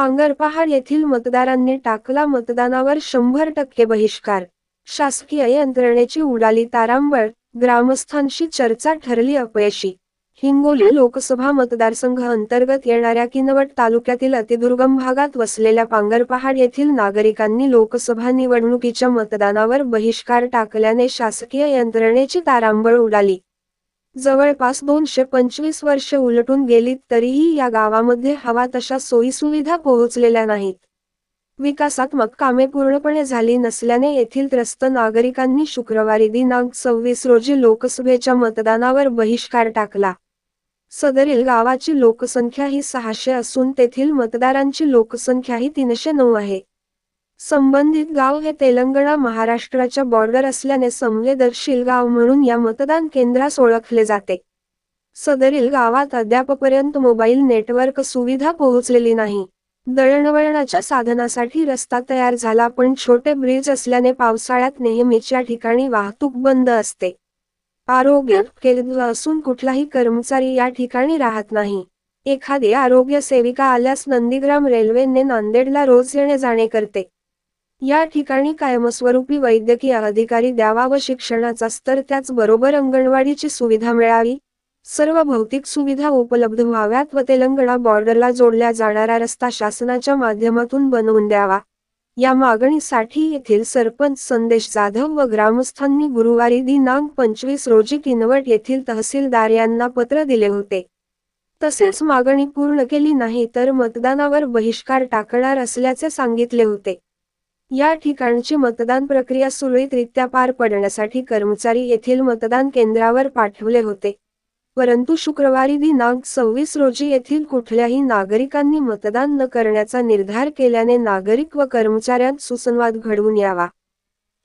पांगरपहाड येथील मतदारांनी टाकला मतदानावर शंभर टक्के बहिष्कार. शासकीय यंत्रणेची उडाली तारांबळ ग्रामस्थांशी चर्चा ठरली अपयशी. हिंगोली लोकसभा मतदारसंघ अंतर्गत येणाऱ्या किनवट तालुक्यातील अतिदुर्गम भागात वसलेल्या पांगरपहाड येथील नागरिकांनी लोकसभा निवडणुकीच्या मतदानावर बहिष्कार टाकल्याने शासकीय यंत्रणेची तारांबळ उडाली. जवळपास दोनशे पंचवीस वर्षे उलटून गेलीत तरीही या गावामध्ये हवा तशा सोयीसुविधा पोहोचलेल्या नाहीत. विकासात्मक कामे पूर्णपणे झाली नसल्याने येथील त्रस्त नागरिकांनी शुक्रवारी दिनांक सव्वीस रोजी लोकसभेच्या मतदानावर बहिष्कार टाकला. सदरील गावाची लोकसंख्या ही सहाशे असून तेथील मतदारांची लोकसंख्या ही तीनशे नऊ आहे. संबंधित गाव हे तेलंगणा महाराष्ट्राच्या बॉर्डर असल्याने संवेदनशील गाव म्हणून या मतदान केंद्रास ओळखले जाते. सदरील गावात अद्यापपर्यंत मोबाईल नेटवर्क सुविधा पोहोचलेली नाही. दळणवळणाच्या साधनासाठी रस्ता तयार झाला पण छोटे ब्रिज असल्याने पावसाळ्यात नेहमीच या ठिकाणी वाहतूक बंद असते. आरोग्य केंद्र असून कुठलाही कर्मचारी या ठिकाणी राहत नाही. एखादी आरोग्य सेविका आल्यास नंदीग्राम रेल्वेने नांदेडला रोज येणे जाणे करते. या ठिकाणी कायमस्वरूपी वैद्यकीय अधिकारी द्यावा व शिक्षणाचा स्तर त्याचबरोबर अंगणवाडीची सुविधा मिळावी. सर्व भौतिक सुविधा उपलब्ध व्हाव्यात व तेलंगणा बॉर्डरला जोडल्या जाणारा रस्ता शासनाच्या माध्यमातून बनवून द्यावा. या मागणीसाठी येथील सरपंच संदेश जाधव व ग्रामस्थांनी गुरुवारी दिनांक पंचवीस रोजी किनवट येथील तहसीलदार यांना पत्र दिले होते. तसेच मागणी पूर्ण केली नाही तर मतदानावर बहिष्कार टाकणार असल्याचे सांगितले होते. या ठिकाणची मतदान प्रक्रिया सुरळीतरित्या पार पडण्यासाठी कर्मचारी येथील मतदान केंद्रावर पाठवले होते. परंतु शुक्रवारी दिनांक सव्वीस रोजी येथील कुठल्याही नागरिकांनी मतदान न करण्याचा निर्धार केल्याने नागरिक व कर्मचाऱ्यांत सुसंवाद घडवून यावा.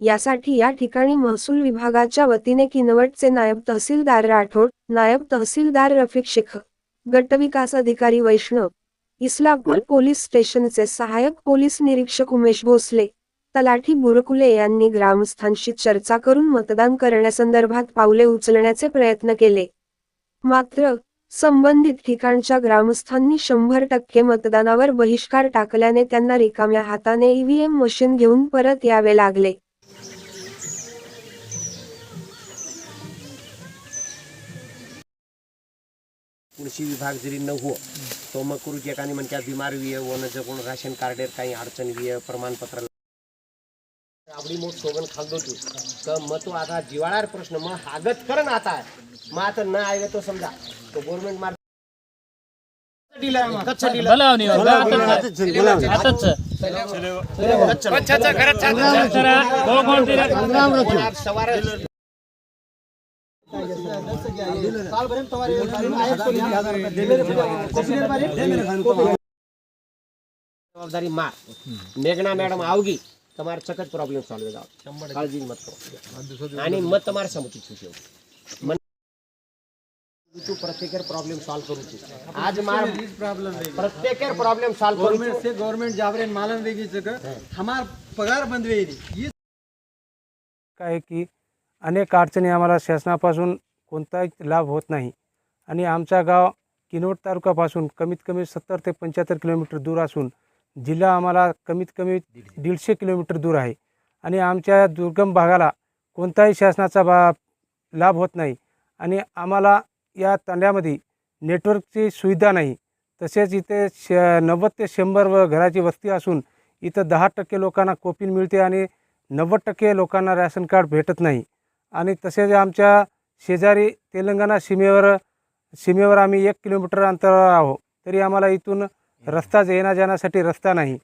यासाठी या ठिकाणी महसूल विभागाच्या वतीने किनवटचे नायब तहसीलदार राठोड नायब तहसीलदार रफिक शेख गटविकास अधिकारी वैष्णव इस्लामपूर पोलीस स्टेशनचे सहाय्यक पोलीस निरीक्षक उमेश भोसले तलाठी बुरकुले यांनी ग्रामस्थांशी चर्चा करून मतदान करण्यासंदर्भात पावले उचलण्याचे प्रयत्न केले. मात्र संबंधित ठिकाणच्या ग्रामस्थांनी शंभर टक्के मतदानावर बहिष्कार टाकल्याने त्यांना रिकाम्या हाताने ईव्हीएम मशीन घेऊन परत यावे लागले. कृषी विभाग जरी न हो तो मग करू एकाने म्हणत्या बिमार विय वनचं कोण राशन कार्डेर काही अडचण विय प्रमाणपत्र आवडी मोठ सोगन खाल्लो तू तर मग तो आता जिवाळार प्रश्न मग हागत करण आता? मग आता न आय तो समजा. तो गोवर्मेंट मार्ग जबाबदारी मार. मेघना मॅडम आवगी. માર મેઘના મેડમ આવગી તમારે સખત પ્રોબ્લેમ સોલ્વ જાવ કાળજી મત કરો आणि मत તમારે સમજી છું છે મને તું પ્રત્યેક પ્રોબ્લેમ સોલ્વ કરું છું આજ માર प्रत्येक प्रॉब्लेम सॉल्व करू गवर्नमेंट से गवर्नमेंट जाबरे मालन वेगी सगळं हमार पगार बंद वेळी ही काय आहे की अनेक अडचणी आम्हाला शासनापासून कोणताही लाभ होत नाही आणि आमचा गाव किनवट तालुक्यापासून कमीत कमी सत्तर ते पंच्याहत्तर किलोमीटर दूर असून जिल्हा आम्हाला कमीत कमी दीडशे किलोमीटर दूर आहे. आणि आमच्या दुर्गम भागाला कोणताही शासनाचा बा लाभ होत नाही. आणि आम्हाला या तांड्यामध्ये नेटवर्कची सुविधा नाही. तसेच इथे श नव्वद ते शंभर व घराची वस्ती असून इथं दहा टक्के लोकांना कोपिन मिळते आणि नव्वद टक्के लोकांना रॅशन कार्ड भेटत नाही. आणि तसेच आमच्या शेजारी तेलंगणा सीमेवर सीमेवर आम्ही एक किलोमीटर अंतरावर आहो तरी आम्हाला इथून रस्ता येण्या जाण्यासाठी रस्ता नाही.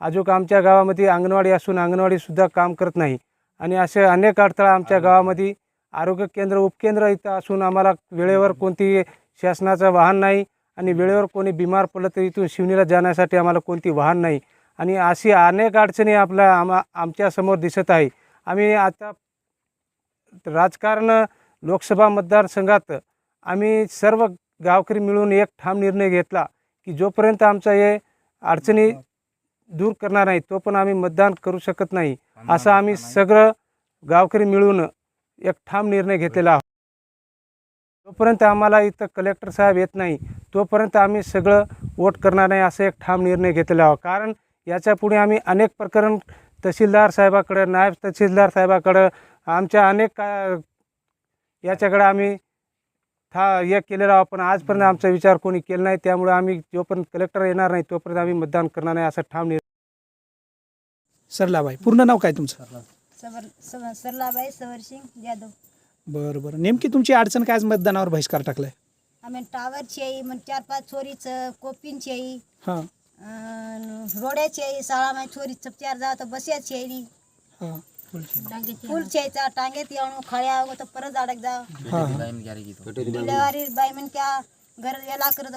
अजून आमच्या गावामध्ये अंगणवाडी असून अंगणवाडीसुद्धा काम करत नाही. आणि असे अनेक अडथळा आमच्या गावामध्ये आरोग्य केंद्र उपकेंद्र इथं असून आम्हाला वेळेवर कोणती शासनाचं वाहन नाही आणि वेळेवर कोणी बिमार पडलं तर इथून शिवणीला जाण्यासाठी आम्हाला कोणती वाहन नाही. आणि अशी अनेक अडचणी आपल्या आम्हा आमच्यासमोर दिसत आहे. आम्ही आता राजकारण लोकसभा मतदारसंघात आम्ही सर्व गावकरी मिळून एक ठाम निर्णय घेतला. की जोपर्यंत आमचा हे अडचणी दूर करणार नाही तो पण आम्ही मतदान करू शकत नाही. असं आम्ही सगळं गावकरी मिळून एक ठाम निर्णय घेतलेला आहोत. जोपर्यंत आम्हाला इथं कलेक्टर साहेब येत नाही तोपर्यंत आम्ही सगळं वोट करणार नाही असं एक ठाम निर्णय घेतलेला आहोत. कारण याच्यापुढे आम्ही अनेक प्रकरण तहसीलदार साहेबाकडं नायब तहसीलदार साहेबाकडं आमच्या अनेक का याच्याकडे आम्ही था हे केलेलं आहोत पण आजपर्यंत आमचा विचार कोणी केला नाही. त्यामुळे आम्ही जोपर्यंत कलेक्टर येणार नाही तोपर्यंत आम्ही मतदान करणार नाही असं ठाम निर्णय. सरलाबाई पूर्ण नाव काय तुमचं? सवर सव सरलाबाई सवरसिंग जाधव. बरं बरं. नेमकी तुमची अडचण काय आज मतदानावर बहिष्कार टाकलाय? आम्ही टावरची आई मग चार पाच चोरीचं कोपिनची आई हां. रोड्याची आई शाळामध्ये चोरी चार जाव तर बस्याची आई. हां. टांगेत येऊन खळ्या व तर परत अडक जा डिलेवारी बाई म्हण क्या घर याला करत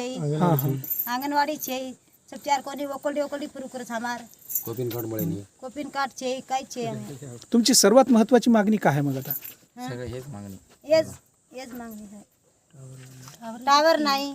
आई आम्ही अंगणवाडीची आई सब चार कोणी ओकलडी ओकलडी पुरू करत हमार कोपिन तुमची सर्वात महत्त्वाची मागणी काय आहे मग आता? हेच हेच मागणी आहे. टावर नाही.